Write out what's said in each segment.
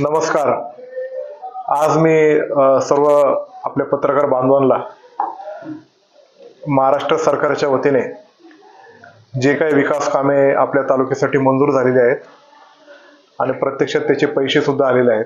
नमस्कार. आज मी सर्व आपल्या पत्रकार बांधवांना महाराष्ट्र सरकारच्या वतीने जे काही विकास कामे आपल्या तालुक्यासाठी मंजूर झालेली आहेत आणि प्रत्यक्षात त्याचे पैसे सुद्धा आलेले आहेत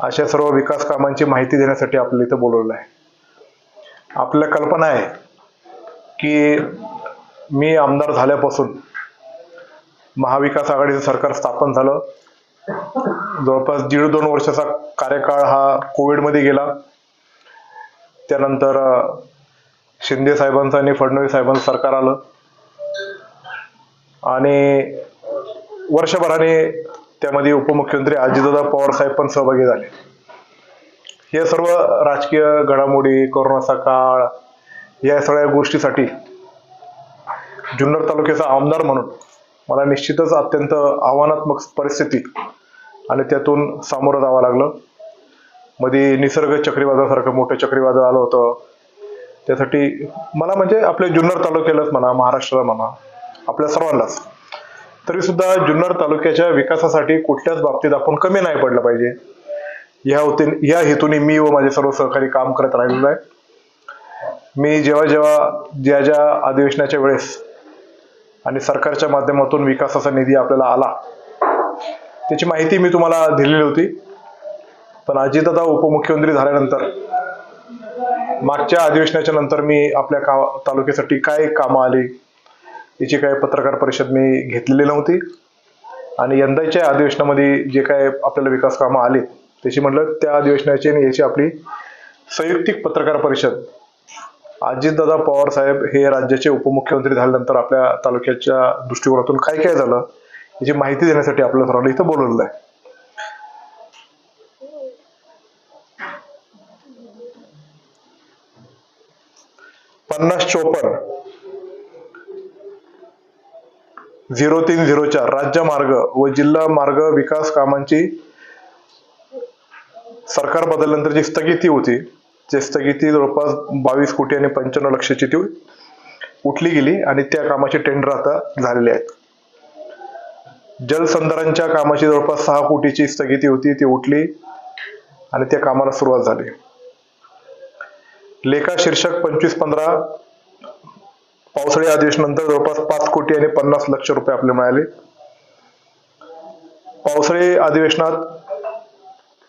अशा सर्व विकास कामांची माहिती देण्यासाठी आपल्याला इथं बोलवलं आहे. आपल्या कल्पना आहे की मी आमदार झाल्यापासून महाविकास आघाडीचं सरकार स्थापन झालं. जवळपास दीड दोन वर्षाचा कार्यकाळ हा कोविडमध्ये गेला. त्यानंतर शिंदे साहेबांचं आणि फडणवीस साहेबांचं सरकार आलं. आणि वर्षभराने त्यामध्ये उपमुख्यमंत्री अजितदादा पवार साहेब पण सहभागी झाले. हे सर्व राजकीय घडामोडी कोरोनाचा काळ या सगळ्या गोष्टीसाठी जुन्नर तालुक्याचा आमदार म्हणून मला निश्चितच अत्यंत आव्हानात्मक परिस्थिती आणि त्यातून सामोरं जावं लागलं. मध्ये निसर्ग चक्रीवादळासारखं मोठं चक्रीवादळ आलं होतं. त्यासाठी मला म्हणजे आपल्या जुन्नर तालुक्यालाच म्हणा महाराष्ट्राला म्हणा आपल्या सर्वांनाच. तरी सुद्धा जुन्नर तालुक्याच्या विकासासाठी कुठल्याच बाबतीत आपण कमी नाही पडलं पाहिजे. या होते या हेतूने मी व माझे सर्व सहकारी काम करत राहिलेलो आहे. मी जेव्हा जेव्हा ज्या ज्या अधिवेशनाच्या वेळेस आणि सरकारच्या माध्यमातून विकासाचा निधी आपल्याला आला त्याची माहिती मी तुम्हाला दिलेली होती. पण अजितदादा उपमुख्यमंत्री झाल्यानंतर मागच्या अधिवेशनाच्या नंतर मी आपल्या का तालुक्यासाठी काय कामं आली याची काय पत्रकार परिषद मी घेतलेली नव्हती. आणि यंदाच्या अधिवेशनामध्ये जे काय आपल्याला विकास कामं आली त्याची म्हटलं त्या अधिवेशनाची आणि याची आपली संयुक्तिक पत्रकार परिषद. अजितदादा पवार साहेब हे राज्याचे उपमुख्यमंत्री झाल्यानंतर आपल्या तालुक्याच्या दृष्टिकोनातून काय काय झालं याची माहिती देण्यासाठी आपल्याला सर्वांना इथं बोलवलेलं आहे. पन्नास चोपन्न. झिरो तीन झिरो चार. राज्य मार्ग व जिल्हा मार्ग विकास कामांची सरकार बदलल्यानंतर जी स्थगिती होती जे स्थगिती जवळपास बावीस कोटी आणि पंच्याण्णव लक्षाची ती उठली गेली आणि त्या कामाचे टेंडर आता झालेले आहेत. जलसंधारणच्या कामाची जवळपास सहा कोटीची स्थगिती होती ती उठली आणि त्या कामाला सुरुवात झाली. लेखा शीर्षक पंचवीस पंधरा पावसाळी अधिवेशनानंतर जवळपास पाच कोटी आणि पन्नास लक्ष रुपये आपले मिळाले. पावसाळी अधिवेशनात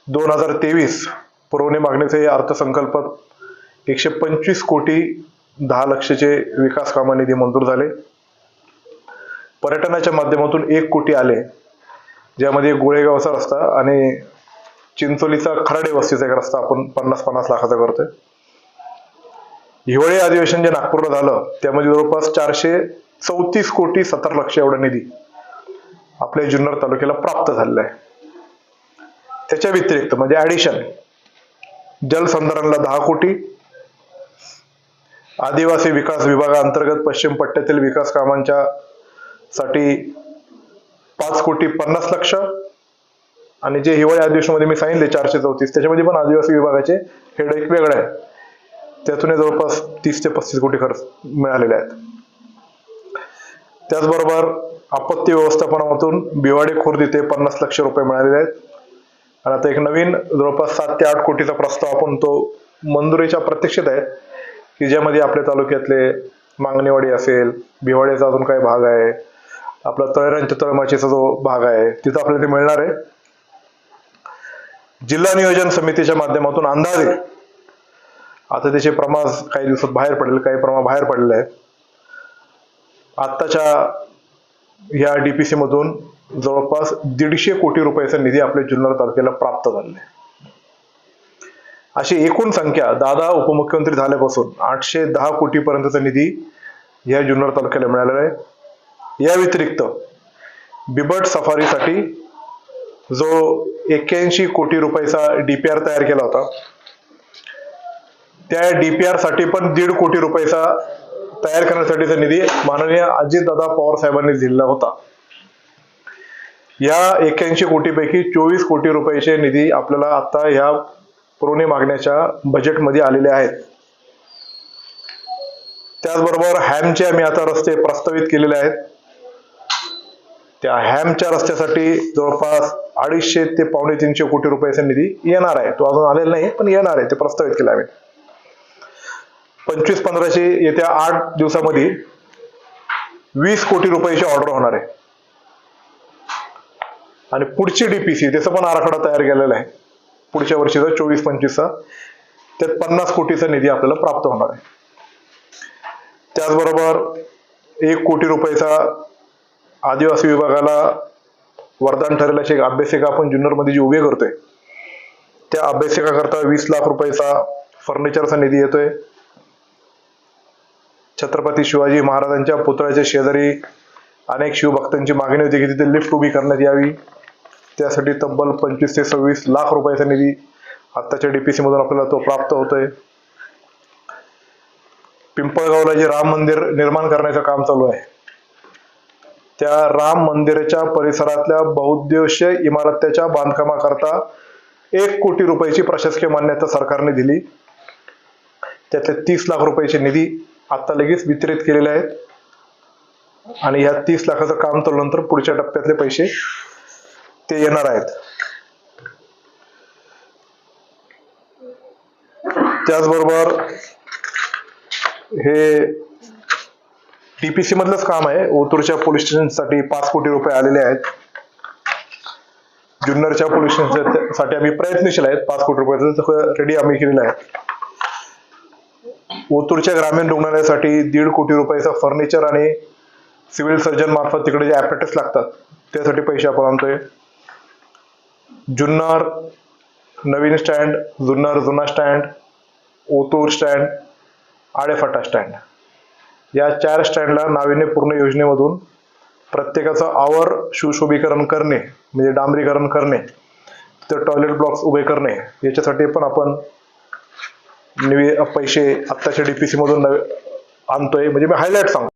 दोन हजार तेवीस पुरवणी मागणीचे अर्थसंकल्पात एकशे पंचवीस कोटी दहा लक्षचे विकास कामा निधी मंजूर झाले. पर्यटनाच्या माध्यमातून एक कोटी आले ज्यामध्ये गोळेगावचा रस्ता आणि चिंचोलीचा खराडे वस्तीचा एक रस्ता आपण पन्नास पन्नास लाखाचा करतोय. हिवाळी अधिवेशन जे नागपूरला झालं त्यामध्ये जवळपास चारशे चौतीस कोटी सत्तर लक्ष एवढा निधी आपल्या जुन्नर तालुक्याला प्राप्त झालेला आहे. त्याच्या व्यतिरिक्त म्हणजे ऍडिशन जलसंधारणला दहा कोटी आदिवासी विकास विभागाअंतर्गत पश्चिम पट्ट्यातील विकास कामांच्या साठी पाच कोटी पन्नास लक्ष. आणि जे हिवाळी अधिवेशनामध्ये मी सांगितले चारशे चौतीस. त्याच्यामध्ये पण आदिवासी विभागाचे हेड एक वेगळं आहे त्यातून जवळपास तीस ते पस्तीस कोटी खर्च मिळालेले आहेत. त्याचबरोबर आपत्ती व्यवस्थापनामधून बिवाडे खुर्द इथे पन्नास लक्ष रुपये मिळालेले आहेत. आणि आता एक नवीन जवळपास सात ते आठ कोटीचा प्रस्ताव आपण तो मंजुरीच्या प्रत्यक्षित आहे की ज्यामध्ये आपल्या तालुक्यातले मागणेवाडी असेल भिवाड्याचा अजून काही भाग आहे आपला तळेरांच्या तळमाचीचा जो भाग आहे तिथं आपल्याला ते मिळणार आहे. जिल्हा नियोजन समितीच्या माध्यमातून अंदाजे आता त्याचे प्रमाण काही दिवसात बाहेर पडेल काही प्रमाण बाहेर पडले आहे. आत्ताच्या या डीपीसी मधून जवळपास दीडशे कोटी रुपयाचा निधी आपल्या जुन्नर तालुक्याला प्राप्त झालेला आहे. अशी एकूण संख्या दादा उपमुख्यमंत्री झाल्यापासून आठशे दहा कोटीपर्यंतचा निधी या जुन्नर तालुक्याला मिळालेला आहे. या व्यतिरिक्त बिबट सफारीसाठी जो एक्क्याऐंशी कोटी रुपयाचा डीपीआर तयार केला होता त्या डीपीआरसाठी पण दीड कोटी रुपयाचा तयार करण्यासाठीचा निधी माननीय अजितदादा पवार साहेबांनी दिलेला होता. या एक्क्याऐंशी कोटीपैकी चोवीस कोटी रुपयाचे निधी आपल्याला आता ह्या पुरवणी मागण्याच्या बजेटमध्ये आलेले आहेत. त्याचबरोबर हॅमचे आम्ही आता रस्ते प्रस्तावित केलेले आहेत. त्या हॅमच्या रस्त्यासाठी जवळपास अडीचशे ते पावणे तीनशे कोटी रुपयाचा निधी येणार आहे. तो अजून आलेला नाही पण येणार आहे. ते प्रस्तावित केलं आम्ही. पंचवीस पंधराशे येत्या आठ दिवसामध्ये वीस कोटी रुपयाची ऑर्डर होणार आहे. आणि पुढची डीपीसी त्याचा पण आराखडा तयार केलेला आहे. पुढच्या वर्षीचा चोवीस पंचवीसचा त्यात पन्नास कोटीचा निधी आपल्याला प्राप्त होणार आहे. त्याचबरोबर एक कोटी रुपयाचा आदिवासी विभागाला वरदान ठरेल अशी एक अभ्यासिका आपण जुन्नरमध्ये जी उभी करतोय त्या अभ्यासिकाकरता वीस लाख रुपयाचा फर्निचरचा निधी येतोय. छत्रपती शिवाजी महाराजांच्या पुतळ्याच्या शेजारी अनेक शिवभक्तांची मागणी होती की तिथे लिफ्ट उभी करण्यात यावी. त्यासाठी तब्बल पंचवीस ते सव्वीस लाख रुपयाचा निधी आत्ताच्या डीपीसी मधून आपल्याला तो प्राप्त होतोय. पिंपळगावला जे राम मंदिर निर्माण करण्याचं काम चालू आहे त्या राम मंदिराच्या परिसरातल्या बहुउद्देशीय इमारतीच्या बांधकामाकरता एक कोटी रुपयाची प्रशासकीय मान्यता सरकारने दिली. त्यातले तीस लाख रुपयाचे निधी आता लगेच वितरित केलेले आहेत. आणि ह्या तीस लाखाचं काम चालल्यानंतर पुढच्या टप्प्यातले पैसे ते येणार आहेत. त्याचबरोबर हे टीपीसी मधलंच काम आहे. ओतूरच्या पोलीस स्टेशनसाठी पाच कोटी रुपये आलेले आहेत. जुन्नरच्या पोलीस स्टेशनसाठी आम्ही प्रयत्नशील आहेत. पाच कोटी रुपयाचं रेडी आम्ही केलेलं आहे. ओतूरच्या ग्रामीण रुग्णालयासाठी दीड कोटी रुपयाचा फर्निचर आणि सिव्हिल सर्जन मार्फत तिकडे जे ऍपरेटस लागतात त्यासाठी पैसे आपण आणतोय. जुन्नर नवीन स्टँड जुन्नर जुना stand Otur stand Adephata stand या चार स्टँडला नाविन्यपूर्ण योजनेमधून प्रत्येकाचं आवर सुशोभीकरण करणे म्हणजे डांबरीकरण करणे तर टॉयलेट ब्लॉक्स उभे करणे याच्यासाठी पण आपण निवे पैसे आत्ताच्या डीपीसी मधून नवे आणतोय. म्हणजे मी हायलाईट सांगतो.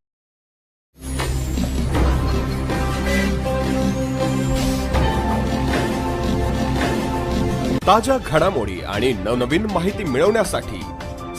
ताज्या घडामोडी आणि नवनवीन माहिती मिळवण्यासाठी